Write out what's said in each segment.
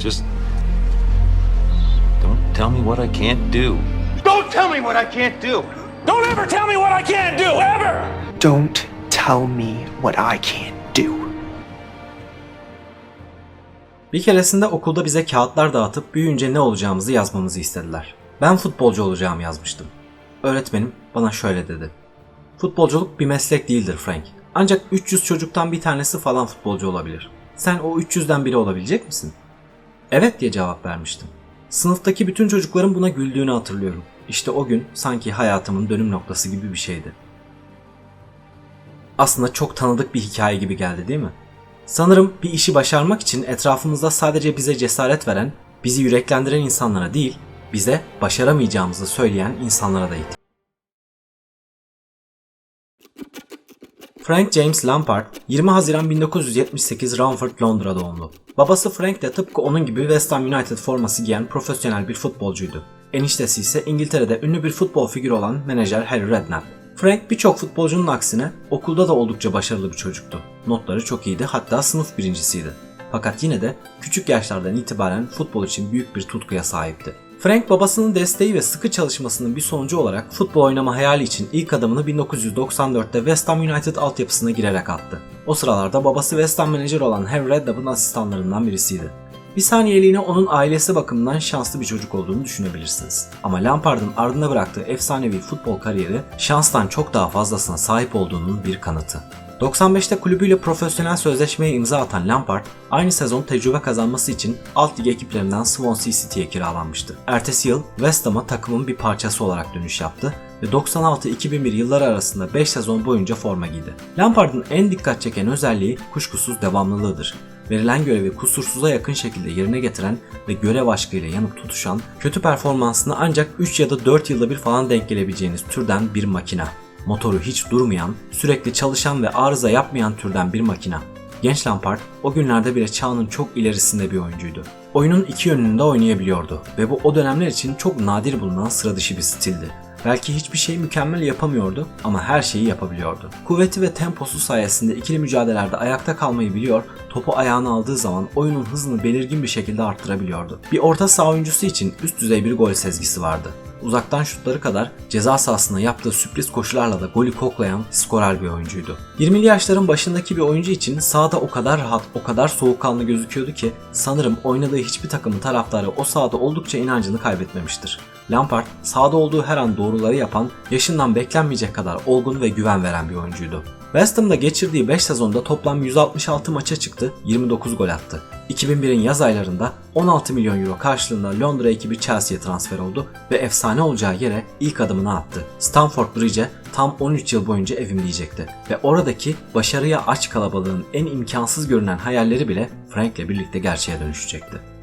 Just don't tell me what I can't do. Don't tell me what I can't do. Don't ever tell me what I can't do, ever! Don't tell me what I can't do. Bir keresinde okulda bize kağıtlar dağıtıp büyüyünce ne olacağımızı yazmamızı istediler. Ben futbolcu olacağımı yazmıştım. Öğretmenim bana şöyle dedi. Futbolculuk bir meslek değildir Frank. Ancak 300 çocuktan bir tanesi falan futbolcu olabilir. Sen o 300'den biri olabilecek misin? Evet diye cevap vermiştim. Sınıftaki bütün çocukların buna güldüğünü hatırlıyorum. İşte o gün sanki hayatımın dönüm noktası gibi bir şeydi. Aslında çok tanıdık bir hikaye gibi geldi değil mi? Sanırım bir işi başarmak için etrafımızda sadece bize cesaret veren, bizi yüreklendiren insanlara değil, bize başaramayacağımızı söyleyen insanlara da ihtiyaç. Frank James Lampard 20 Haziran 1978 Romford, Londra doğumlu. Babası Frank de tıpkı onun gibi West Ham United forması giyen profesyonel bir futbolcuydu. Eniştesi ise İngiltere'de ünlü bir futbol figürü olan menajer Harry Redknapp. Frank birçok futbolcunun aksine okulda da oldukça başarılı bir çocuktu. Notları çok iyiydi hatta sınıf birincisiydi. Fakat yine de küçük yaşlardan itibaren futbol için büyük bir tutkuya sahipti. Frank babasının desteği ve sıkı çalışmasının bir sonucu olarak futbol oynama hayali için ilk adımını 1994'te West Ham United altyapısına girerek attı. O sıralarda babası West Ham menajer olan Harry Redknapp'ın asistanlarından birisiydi. Bir saniyeliğine onun ailesi bakımından şanslı bir çocuk olduğunu düşünebilirsiniz. Ama Lampard'ın ardında bıraktığı efsanevi futbol kariyeri şanstan çok daha fazlasına sahip olduğunun bir kanıtı. 95'te kulübüyle profesyonel sözleşmeye imza atan Lampard, aynı sezon tecrübe kazanması için alt lig ekiplerinden Swansea City'ye kiralanmıştı. Ertesi yıl West Ham'a takımın bir parçası olarak dönüş yaptı ve 96-2001 yılları arasında 5 sezon boyunca forma giydi. Lampard'ın en dikkat çeken özelliği kuşkusuz devamlılığıdır. Verilen görevi kusursuza yakın şekilde yerine getiren ve görev aşkıyla yanıp tutuşan, kötü performansını ancak 3 ya da 4 yılda bir falan denk gelebileceğiniz türden bir makina. Motoru hiç durmayan, sürekli çalışan ve arıza yapmayan türden bir makina. Genç Lampard o günlerde bile çağının çok ilerisinde bir oyuncuydu. Oyunun iki yönünde oynayabiliyordu ve bu o dönemler için çok nadir bulunan sıra dışı bir stildi. Belki hiçbir şeyi mükemmel yapamıyordu ama her şeyi yapabiliyordu. Kuvveti ve temposu sayesinde ikili mücadelelerde ayakta kalmayı biliyor, topu ayağına aldığı zaman oyunun hızını belirgin bir şekilde arttırabiliyordu. Bir orta saha oyuncusu için üst düzey bir gol sezgisi vardı. Uzaktan şutları kadar ceza sahasına yaptığı sürpriz koşularla da golü koklayan skorer bir oyuncuydu. 20'li yaşların başındaki bir oyuncu için sahada o kadar rahat, o kadar soğukkanlı gözüküyordu ki sanırım oynadığı hiçbir takımın taraftarı o sahada oldukça inancını kaybetmemiştir. Lampard sahada olduğu her an doğruları yapan, yaşından beklenmeyecek kadar olgun ve güven veren bir oyuncuydu. West Ham'da geçirdiği 5 sezonda toplam 166 maça çıktı, 29 gol attı. 2001'in yaz aylarında 16 milyon euro karşılığında Londra ekibi Chelsea'ye transfer oldu ve efsane olacağı yere ilk adımını attı. Stamford Bridge'e tam 13 yıl boyunca evim diyecekti ve oradaki başarıya aç kalabalığın en imkansız görünen hayalleri bile Frank'le birlikte gerçeğe dönüşecekti.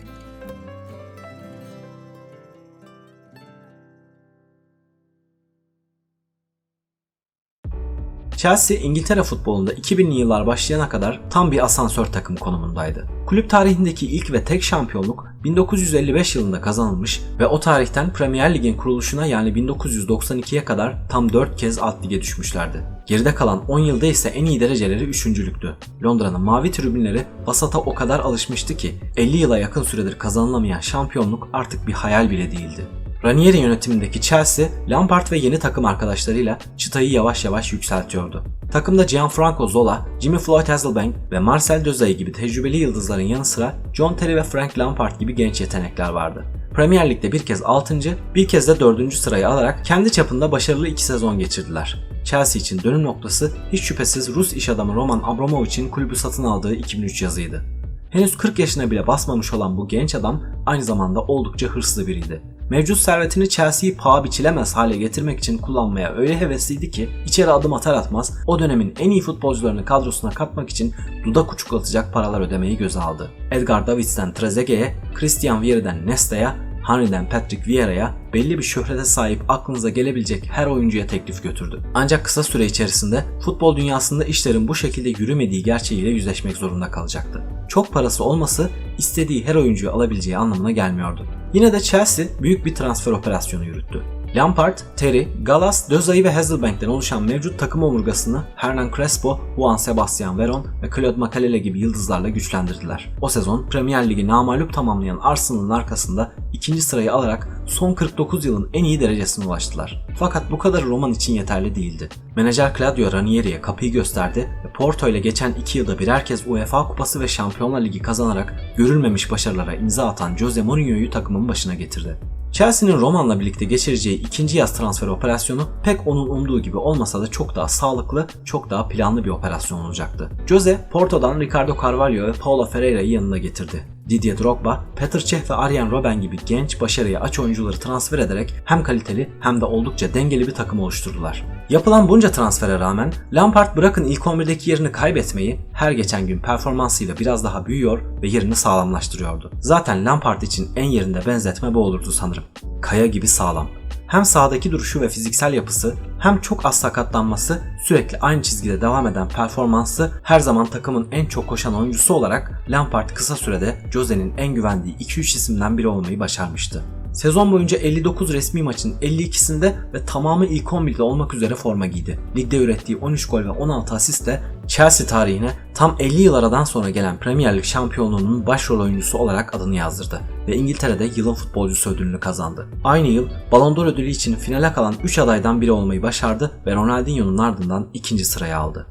Chelsea İngiltere futbolunda 2000'li yıllar başlayana kadar tam bir asansör takım konumundaydı. Kulüp tarihindeki ilk ve tek şampiyonluk 1955 yılında kazanılmış ve o tarihten Premier Lig'in kuruluşuna yani 1992'ye kadar tam 4 kez alt lige düşmüşlerdi. Geride kalan 10 yılda ise en iyi dereceleri üçüncülüktü. Londra'nın mavi tribünleri vasata o kadar alışmıştı ki 50 yıla yakın süredir kazanılamayan şampiyonluk artık bir hayal bile değildi. Ranieri yönetimindeki Chelsea, Lampard ve yeni takım arkadaşlarıyla çıtayı yavaş yavaş yükseltiyordu. Takımda Gianfranco Zola, Jimmy Floyd Hasselbank ve Marcel Desailly gibi tecrübeli yıldızların yanı sıra John Terry ve Frank Lampard gibi genç yetenekler vardı. Premier Lig'de bir kez 6. bir kez de 4. sırayı alarak kendi çapında başarılı 2 sezon geçirdiler. Chelsea için dönüm noktası hiç şüphesiz Rus iş adamı Roman Abramovich'in kulübü satın aldığı 2003 yazıydı. Henüz 40 yaşına bile basmamış olan bu genç adam aynı zamanda oldukça hırslı biriydi. Mevcut servetini Chelsea'yi paha biçilemez hale getirmek için kullanmaya öyle hevesliydi ki içeri adım atar atmaz o dönemin en iyi futbolcularını kadrosuna katmak için dudak uçuklatacak paralar ödemeyi göze aldı. Edgar Davids'ten Trezeguet'e, Christian Vieri'den Nesta'ya, Henry'den Patrick Vieira'ya belli bir şöhrete sahip aklınıza gelebilecek her oyuncuya teklif götürdü. Ancak kısa süre içerisinde futbol dünyasında işlerin bu şekilde yürümediği gerçeğiyle yüzleşmek zorunda kalacaktı. Çok parası olması istediği her oyuncuyu alabileceği anlamına gelmiyordu. Yine de Chelsea büyük bir transfer operasyonu yürüttü. Lampard, Terry, Gallas, Dözay ve Hasselbank'ten oluşan mevcut takım omurgasını Hernan Crespo, Juan Sebastian Veron ve Claude Makalele gibi yıldızlarla güçlendirdiler. O sezon Premier Ligi namalup tamamlayan Arsenal'ın arkasında ikinci sırayı alarak son 49 yılın en iyi derecesine ulaştılar. Fakat bu kadar roman için yeterli değildi. Menajer Claudio Ranieri'ye kapıyı gösterdi ve Porto ile geçen 2 yılda birer kez UEFA Kupası ve Şampiyonlar Ligi kazanarak görülmemiş başarılara imza atan Jose Mourinho'yu takımın başına getirdi. Chelsea'nin Roman'la birlikte geçireceği ikinci yaz transfer operasyonu pek onun umduğu gibi olmasa da çok daha sağlıklı, çok daha planlı bir operasyon olacaktı. Jose, Porto'dan Ricardo Carvalho ve Paulo Ferreira'yı yanına getirdi. Didier Drogba, Petr Cech ve Arjen Robben gibi genç, başarıya aç oyuncuları transfer ederek hem kaliteli hem de oldukça dengeli bir takım oluşturdular. Yapılan bunca transfere rağmen Lampard bırakın ilk 11'deki yerini kaybetmeyi her geçen gün performansıyla biraz daha büyüyor ve yerini sağlamlaştırıyordu. Zaten Lampard için en yerinde benzetme bu olurdu sanırım. Kaya gibi sağlam. Hem sahadaki duruşu ve fiziksel yapısı hem çok az sakatlanması sürekli aynı çizgide devam eden performansı her zaman takımın en çok koşan oyuncusu olarak Lampard kısa sürede Jose'nin en güvendiği 2-3 isimden biri olmayı başarmıştı. Sezon boyunca 59 resmi maçın 52'sinde ve tamamı ilk 11'de olmak üzere forma giydi. Ligde ürettiği 13 gol ve 16 asistle Chelsea tarihine tam 50 yıl aradan sonra gelen Premier Lig şampiyonluğunun başrol oyuncusu olarak adını yazdırdı ve İngiltere'de yılın futbolcusu ödülünü kazandı. Aynı yıl Ballon d'Or ödülü için finale kalan 3 adaydan biri olmayı başardı ve Ronaldinho'nun ardından ikinci sıraya aldı.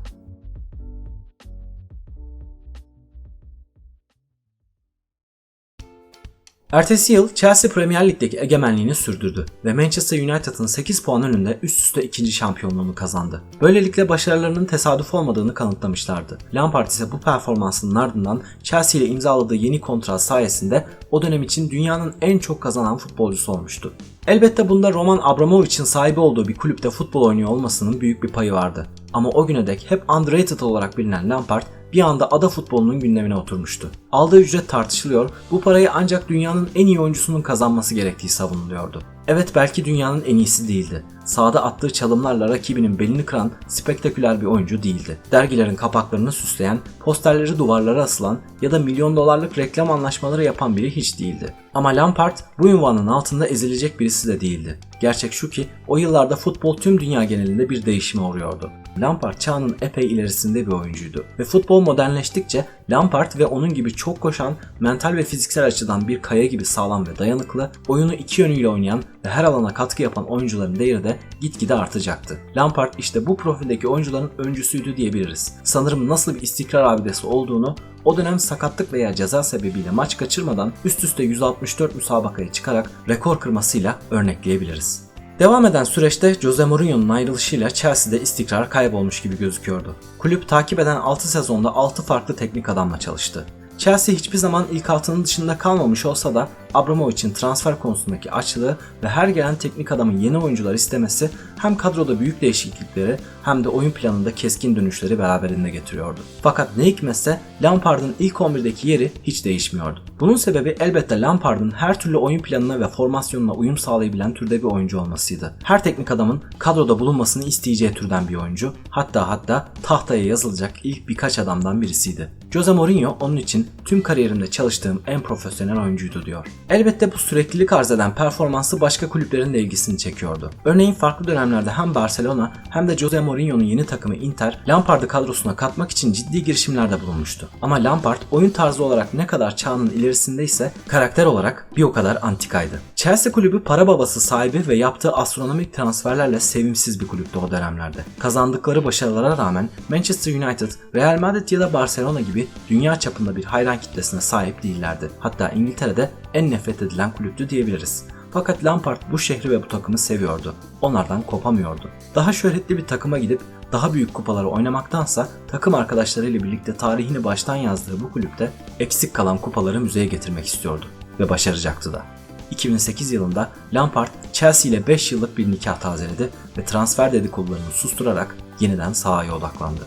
Ertesi yıl Chelsea Premier Lig'deki egemenliğini sürdürdü ve Manchester United'ın 8 puan önünde üst üste ikinci şampiyonluğunu kazandı. Böylelikle başarılarının tesadüf olmadığını kanıtlamışlardı. Lampard ise bu performansının ardından Chelsea ile imzaladığı yeni kontrat sayesinde o dönem için dünyanın en çok kazanan futbolcusu olmuştu. Elbette bunda Roman Abramovich'in sahibi olduğu bir kulüpte futbol oynuyor olmasının büyük bir payı vardı. Ama o güne dek hep underrated olarak bilinen Lampard bir anda ada futbolunun gündemine oturmuştu. Aldığı ücret tartışılıyor, bu parayı ancak dünyanın en iyi oyuncusunun kazanması gerektiği savunuluyordu. Evet belki dünyanın en iyisi değildi. Sahada attığı çalımlarla rakibinin belini kıran spektaküler bir oyuncu değildi. Dergilerin kapaklarını süsleyen, posterleri duvarlara asılan ya da milyon dolarlık reklam anlaşmaları yapan biri hiç değildi. Ama Lampard bu ünvanın altında ezilecek birisi de değildi. Gerçek şu ki o yıllarda futbol tüm dünya genelinde bir değişime uğruyordu. Lampard çağının epey ilerisinde bir oyuncuydu ve futbol modernleştikçe Lampard ve onun gibi çok koşan, mental ve fiziksel açıdan bir kaya gibi sağlam ve dayanıklı, oyunu iki yönüyle oynayan ve her alana katkı yapan oyuncuların değeri de gitgide artacaktı. Lampard işte bu profildeki oyuncuların öncüsüydü diyebiliriz. Sanırım nasıl bir istikrar abidesi olduğunu o dönem sakatlık veya ceza sebebiyle maç kaçırmadan üst üste 164 müsabakaya çıkarak rekor kırmasıyla örnekleyebiliriz. Devam eden süreçte Jose Mourinho'nun ayrılışıyla Chelsea'de istikrar kaybolmuş gibi gözüküyordu. Kulüp takip eden 6 sezonda 6 farklı teknik adamla çalıştı. Chelsea hiçbir zaman ilk altının dışında kalmamış olsa da Abramovich'in transfer konusundaki açlığı ve her gelen teknik adamın yeni oyuncular istemesi hem kadroda büyük değişiklikleri hem de oyun planında keskin dönüşleri beraberinde getiriyordu. Fakat ne hikmetse Lampard'ın ilk 11'deki yeri hiç değişmiyordu. Bunun sebebi elbette Lampard'ın her türlü oyun planına ve formasyonuna uyum sağlayabilen türde bir oyuncu olmasıydı. Her teknik adamın kadroda bulunmasını isteyeceği türden bir oyuncu, hatta hatta tahtaya yazılacak ilk birkaç adamdan birisiydi. Jose Mourinho onun için tüm kariyerimde çalıştığım en profesyonel oyuncuydu diyor. Elbette bu süreklilik arz eden performansı başka kulüplerin de ilgisini çekiyordu. Örneğin farklı dönemlerde hem Barcelona hem de Jose Mourinho'nun yeni takımı Inter, Lampard'ı kadrosuna katmak için ciddi girişimlerde bulunmuştu. Ama Lampard oyun tarzı olarak ne kadar çağının ilerisindeyse karakter olarak bir o kadar antikaydı. Chelsea kulübü para babası sahibi ve yaptığı astronomik transferlerle sevimsiz bir kulüptü o dönemlerde. Kazandıkları başarılara rağmen Manchester United, Real Madrid ya da Barcelona gibi dünya çapında bir hayran kitlesine sahip değillerdi. Hatta İngiltere'de en nefret edilen kulüptü diyebiliriz. Fakat Lampard bu şehri ve bu takımı seviyordu. Onlardan kopamıyordu. Daha şöhretli bir takıma gidip daha büyük kupaları oynamaktansa takım arkadaşlarıyla birlikte tarihini baştan yazdığı bu kulüpte eksik kalan kupaları müzeye getirmek istiyordu ve başaracaktı da. 2008 yılında Lampard Chelsea ile 5 yıllık bir nikah tazeledi ve transfer dedikodularını susturarak yeniden sahaya odaklandı.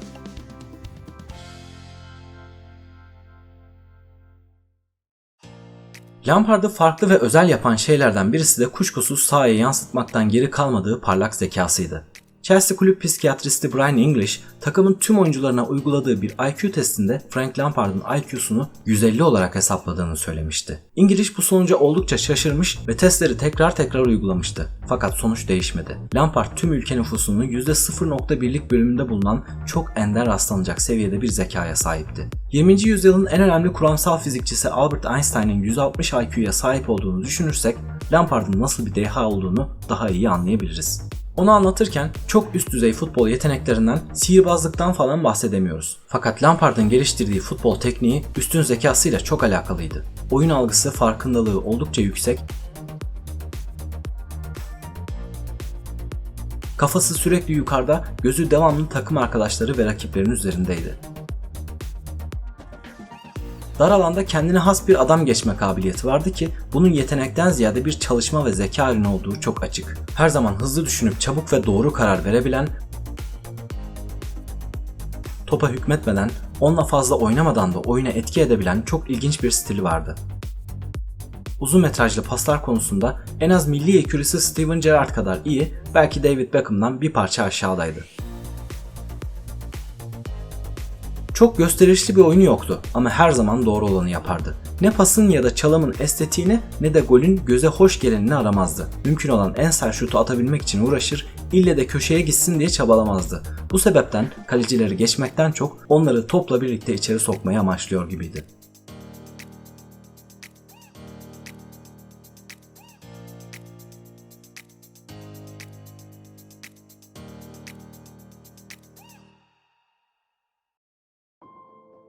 Lampard'ı farklı ve özel yapan şeylerden birisi de kuşkusuz sahaya yansıtmaktan geri kalmadığı parlak zekasıydı. Chelsea kulüp psikiyatristi Brian English, takımın tüm oyuncularına uyguladığı bir IQ testinde Frank Lampard'ın IQ'sunu 150 olarak hesapladığını söylemişti. English bu sonuca oldukça şaşırmış ve testleri tekrar tekrar uygulamıştı. Fakat sonuç değişmedi. Lampard tüm ülke nüfusunun %0.1'lik bölümünde bulunan çok ender rastlanacak seviyede bir zekaya sahipti. 20. yüzyılın en önemli kuramsal fizikçisi Albert Einstein'ın 160 IQ'ya sahip olduğunu düşünürsek Lampard'ın nasıl bir deha olduğunu daha iyi anlayabiliriz. Onu anlatırken çok üst düzey futbol yeteneklerinden, sihirbazlıktan falan bahsedemiyoruz. Fakat Lampard'ın geliştirdiği futbol tekniği üstün zekasıyla çok alakalıydı. Oyun algısı, farkındalığı oldukça yüksek, kafası sürekli yukarıda, gözü devamlı takım arkadaşları ve rakiplerin üzerindeydi. Dar alanda kendine has bir adam geçme kabiliyeti vardı ki bunun yetenekten ziyade bir çalışma ve zeka ürünü olduğu çok açık. Her zaman hızlı düşünüp çabuk ve doğru karar verebilen, topa hükmetmeden, onunla fazla oynamadan da oyuna etki edebilen çok ilginç bir stili vardı. Uzun metrajlı paslar konusunda en az milli ekürisi Steven Gerrard kadar iyi, belki David Beckham'dan bir parça aşağıdaydı. Çok gösterişli bir oyunu yoktu ama her zaman doğru olanı yapardı. Ne pasın ya da çalımın estetiğini ne de golün göze hoş gelenini aramazdı. Mümkün olan en sert şutu atabilmek için uğraşır, ille de köşeye gitsin diye çabalamazdı. Bu sebepten kalecileri geçmekten çok onları topla birlikte içeri sokmayı amaçlıyor gibiydi.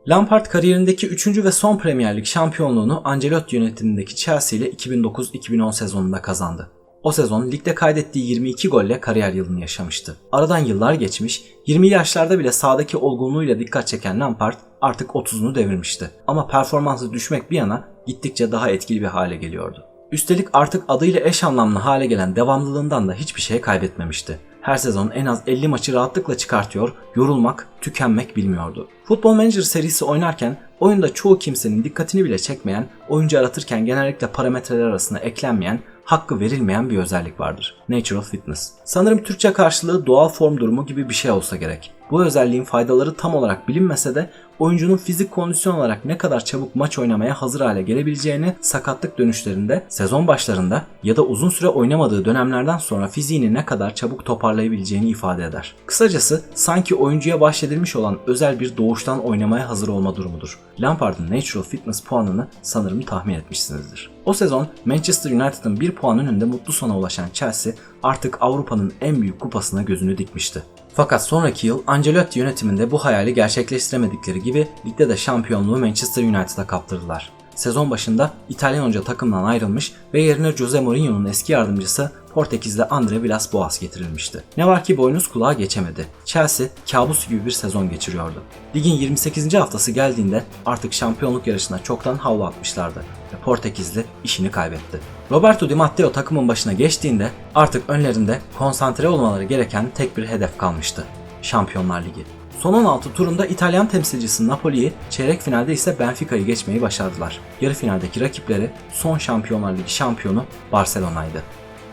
Lampard kariyerindeki 3. ve son Premier Lig şampiyonluğunu Ancelotti yönetimindeki Chelsea ile 2009-2010 sezonunda kazandı. O sezon ligde kaydettiği 22 golle kariyer yılını yaşamıştı. Aradan yıllar geçmiş, 20 yaşlarda bile sahadaki olgunluğuyla dikkat çeken Lampard artık 30'unu devirmişti. Ama performansı düşmek bir yana gittikçe daha etkili bir hale geliyordu. Üstelik artık adıyla eş anlamlı hale gelen devamlılığından da hiçbir şey kaybetmemişti. Her sezon en az 50 maçı rahatlıkla çıkartıyor, yorulmak, tükenmek bilmiyordu. Futbol Manager serisi oynarken oyunda çoğu kimsenin dikkatini bile çekmeyen, oyuncu aratırken genellikle parametreler arasında eklenmeyen, hakkı verilmeyen bir özellik vardır. Natural Fitness. Sanırım Türkçe karşılığı doğal form durumu gibi bir şey olsa gerek. Bu özelliğin faydaları tam olarak bilinmese de oyuncunun fizik kondisyon olarak ne kadar çabuk maç oynamaya hazır hale gelebileceğini sakatlık dönüşlerinde, sezon başlarında ya da uzun süre oynamadığı dönemlerden sonra fiziğini ne kadar çabuk toparlayabileceğini ifade eder. Kısacası sanki oyuncuya bahşedilmiş olan özel bir doğuştan oynamaya hazır olma durumudur. Lampard'ın Natural Fitness puanını sanırım tahmin etmişsinizdir. O sezon Manchester United'ın bir puan önünde mutlu sona ulaşan Chelsea artık Avrupa'nın en büyük kupasına gözünü dikmişti. Fakat sonraki yıl Ancelotti yönetiminde bu hayali gerçekleştiremedikleri gibi ligde de şampiyonluğu Manchester United'a kaptırdılar. Sezon başında İtalyan hoca takımdan ayrılmış ve yerine Jose Mourinho'nun eski yardımcısı Portekizli Andre Villas-Boas getirilmişti. Ne var ki boynuz kulağa geçemedi. Chelsea kabus gibi bir sezon geçiriyordu. Ligin 28. haftası geldiğinde artık şampiyonluk yarışına çoktan havlu atmışlardı ve Portekizli işini kaybetti. Roberto Di Matteo takımın başına geçtiğinde artık önlerinde konsantre olmaları gereken tek bir hedef kalmıştı. Şampiyonlar Ligi. Son 16 turunda İtalyan temsilcisi Napoli'yi, çeyrek finalde ise Benfica'yı geçmeyi başardılar. Yarı finaldeki rakipleri son Şampiyonlar Ligi şampiyonu Barcelona'ydı.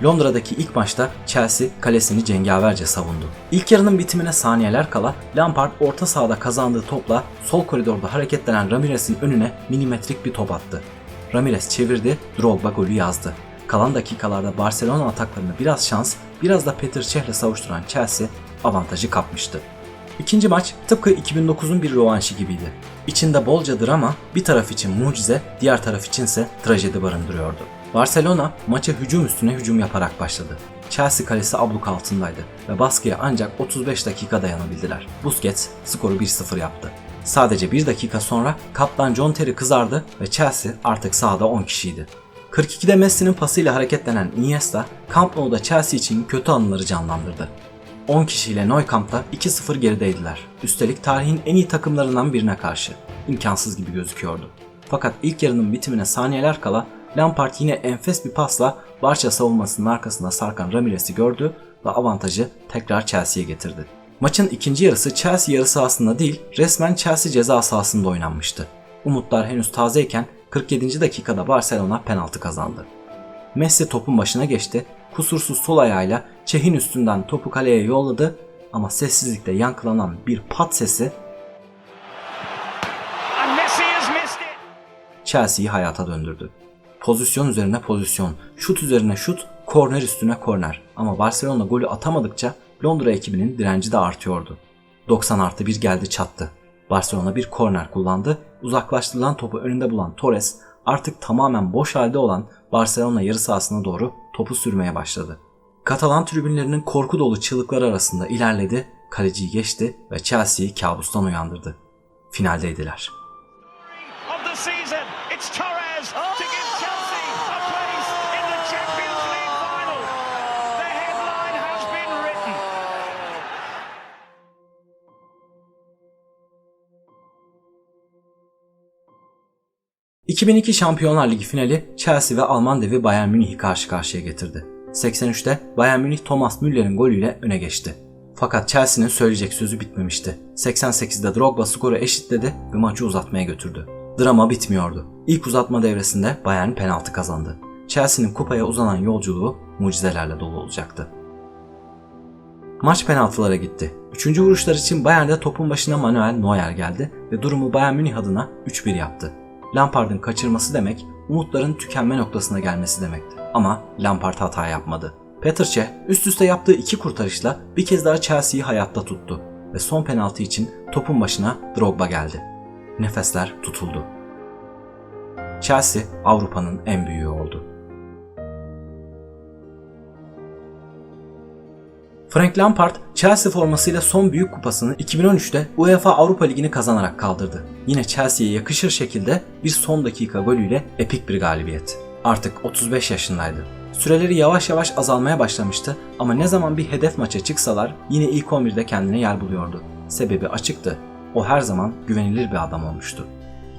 Londra'daki ilk maçta Chelsea kalesini cengaverce savundu. İlk yarının bitimine saniyeler kala Lampard orta sahada kazandığı topla sol koridorda hareketlenen Ramirez'in önüne milimetrik bir top attı. Ramirez çevirdi, Drogba golü yazdı. Kalan dakikalarda Barcelona ataklarını biraz şans, biraz da Peter Cech'le savuşturan Chelsea avantajı kapmıştı. İkinci maç tıpkı 2009'un bir rövanşı gibiydi. İçinde bolca drama, bir taraf için mucize, diğer taraf içinse trajedi barındırıyordu. Barcelona maça hücum üstüne hücum yaparak başladı. Chelsea kalesi abluk altındaydı ve baskıya ancak 35 dakika dayanabildiler. Busquets skoru 1-0 yaptı. Sadece bir dakika sonra kaptan John Terry kızardı ve Chelsea artık sahada 10 kişiydi. 42'de Messi'nin pasıyla hareketlenen Iniesta, Camp Nou'da Chelsea için kötü anıları canlandırdı. 10 kişiyle Nou Camp'ta 2-0 gerideydiler. Üstelik tarihin en iyi takımlarından birine karşı. İmkansız gibi gözüküyordu. Fakat ilk yarının bitimine saniyeler kala Lampard yine enfes bir pasla Barça savunmasının arkasında sarkan Ramirez'i gördü ve avantajı tekrar Chelsea'ye getirdi. Maçın ikinci yarısı Chelsea yarı sahasında değil resmen Chelsea ceza sahasında oynanmıştı. Umutlar henüz tazeyken 47. dakikada Barcelona penaltı kazandı. Messi topun başına geçti. Kusursuz sol ayağıyla Çeh'in üstünden topu kaleye yolladı ama sessizlikte yankılanan bir pat sesi. Chelsea'yi hayata döndürdü. Pozisyon üzerine pozisyon, şut üzerine şut, korner üstüne korner. Ama Barcelona golü atamadıkça Londra ekibinin direnci de artıyordu. 90 artı 1 geldi çattı. Barcelona bir korner kullandı. Uzaklaştırılan topu önünde bulan Torres artık tamamen boş halde olan Barcelona yarı sahasına doğru topu sürmeye başladı. Katalan tribünlerinin korku dolu çığlıkları arasında ilerledi, kaleciyi geçti ve Chelsea'yi kabustan uyandırdı. Finaldeydiler. ...2002 Şampiyonlar Ligi finali Chelsea ve Alman devi Bayern Münih'i karşı karşıya getirdi. 83'te Bayern Münih Thomas Müller'in golüyle öne geçti. Fakat Chelsea'nin söyleyecek sözü bitmemişti. 88'de Drogba skoru eşitledi ve maçı uzatmaya götürdü. Drama bitmiyordu. İlk uzatma devresinde Bayern penaltı kazandı. Chelsea'nin kupaya uzanan yolculuğu mucizelerle dolu olacaktı. Maç penaltılara gitti. Üçüncü vuruşlar için Bayern'de topun başına Manuel Neuer geldi ve durumu Bayern Münih adına 3-1 yaptı. Lampard'ın kaçırması demek, umutların tükenme noktasına gelmesi demekti. Ama Lampard hata yapmadı. Petr Cech üst üste yaptığı iki kurtarışla bir kez daha Chelsea'yi hayatta tuttu ve son penaltı için topun başına Drogba geldi. Nefesler tutuldu. Chelsea Avrupa'nın en büyüğü Frank Lampard, Chelsea formasıyla son büyük kupasını 2013'te UEFA Avrupa Ligi'ni kazanarak kaldırdı. Yine Chelsea'ye yakışır şekilde bir son dakika golüyle epik bir galibiyet. Artık 35 yaşındaydı. Süreleri yavaş yavaş azalmaya başlamıştı ama ne zaman bir hedef maça çıksalar yine ilk 11'de kendine yer buluyordu. Sebebi açıktı. O her zaman güvenilir bir adam olmuştu.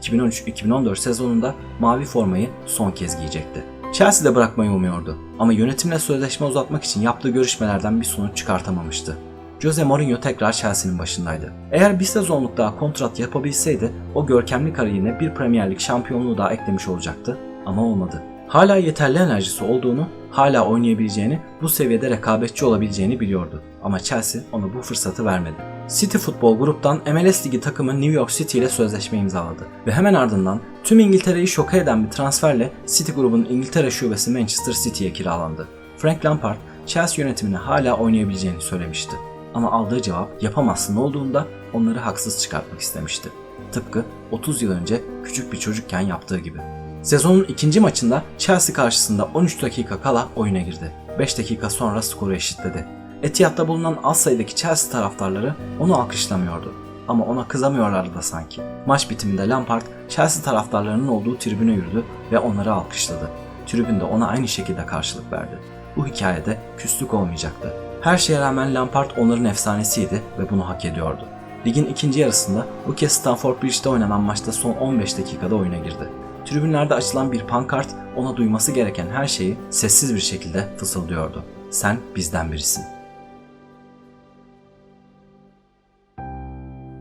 2013-2014 sezonunda mavi formayı son kez giyecekti. Chelsea'de bırakmayı umuyordu ama yönetimle sözleşme uzatmak için yaptığı görüşmelerden bir sonuç çıkartamamıştı. Jose Mourinho tekrar Chelsea'nin başındaydı. Eğer bir sezonluk daha kontrat yapabilseydi o görkemli kariyerine bir Premier Lig şampiyonluğu daha eklemiş olacaktı ama olmadı. Hala yeterli enerjisi olduğunu, hala oynayabileceğini, bu seviyede rekabetçi olabileceğini biliyordu. Ama Chelsea ona bu fırsatı vermedi. City Futbol gruptan MLS Ligi takımı New York City ile sözleşme imzaladı ve hemen ardından tüm İngiltere'yi şoka eden bir transferle City grubunun İngiltere şubesi Manchester City'ye kiralandı. Frank Lampard, Chelsea yönetimine hala oynayabileceğini söylemişti. Ama aldığı cevap yapamazsın olduğunda onları haksız çıkartmak istemişti. Tıpkı 30 yıl önce küçük bir çocukken yaptığı gibi. Sezonun ikinci maçında Chelsea karşısında 13 dakika kala oyuna girdi. 5 dakika sonra skoru eşitledi. Etihad'da bulunan az sayıdaki Chelsea taraftarları onu alkışlamıyordu. Ama ona kızamıyorlardı da sanki. Maç bitiminde Lampard Chelsea taraftarlarının olduğu tribüne yürüdü ve onları alkışladı. Tribün de ona aynı şekilde karşılık verdi. Bu hikayede küslük olmayacaktı. Her şeye rağmen Lampard onların efsanesiydi ve bunu hak ediyordu. Ligin ikinci yarısında bu kez Stamford Bridge'de oynanan maçta son 15 dakikada oyuna girdi. Tribünlerde açılan bir pankart ona duyması gereken her şeyi sessiz bir şekilde fısıldıyordu. Sen bizden birisin.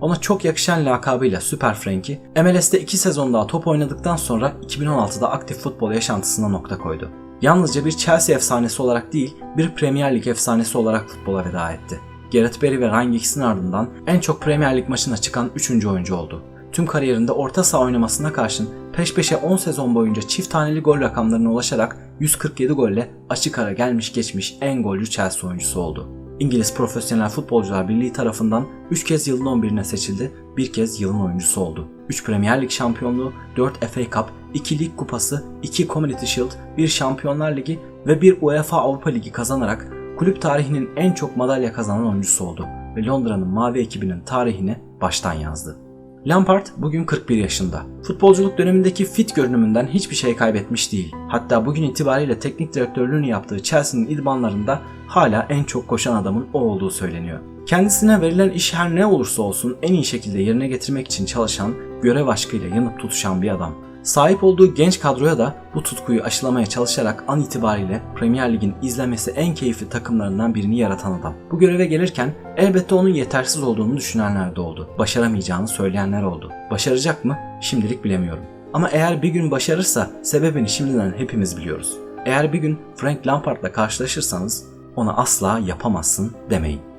Ona çok yakışan lakabıyla Süper Frank'i, MLS'te 2 sezon daha top oynadıktan sonra 2016'da aktif futbol yaşantısına nokta koydu. Yalnızca bir Chelsea efsanesi olarak değil, bir Premier Lig efsanesi olarak futbola veda etti. Gareth Barry ve Ryan Giggs'in ardından en çok Premier Lig maçına çıkan 3. oyuncu oldu. Tüm kariyerinde orta saha oynamasına karşın peş peşe 10 sezon boyunca çift taneli gol rakamlarına ulaşarak 147 golle açık ara gelmiş geçmiş en golcü Chelsea oyuncusu oldu. İngiliz Profesyonel Futbolcular Birliği tarafından 3 kez yılın 11'ine seçildi, bir kez yılın oyuncusu oldu. 3 Premier Lig şampiyonluğu, 4 FA Cup, 2 lig kupası, 2 Community Shield, 1 Şampiyonlar Ligi ve 1 UEFA Avrupa Ligi kazanarak kulüp tarihinin en çok madalya kazanan oyuncusu oldu ve Londra'nın mavi ekibinin tarihini baştan yazdı. Lampard bugün 41 yaşında. Futbolculuk dönemindeki fit görünümünden hiçbir şey kaybetmiş değil. Hatta bugün itibariyle teknik direktörlüğünü yaptığı Chelsea'nin idmanlarında hala en çok koşan adamın o olduğu söyleniyor. Kendisine verilen iş her ne olursa olsun en iyi şekilde yerine getirmek için çalışan, görev aşkıyla yanıp tutuşan bir adam. Sahip olduğu genç kadroya da bu tutkuyu aşılamaya çalışarak an itibariyle Premier Lig'in izlemesi en keyifli takımlarından birini yaratan adam. Bu göreve gelirken elbette onun yetersiz olduğunu düşünenler de oldu. Başaramayacağını söyleyenler oldu. Başaracak mı? Şimdilik bilemiyorum. Ama eğer bir gün başarırsa sebebini şimdiden hepimiz biliyoruz. Eğer bir gün Frank Lampard'la karşılaşırsanız ona asla yapamazsın demeyin.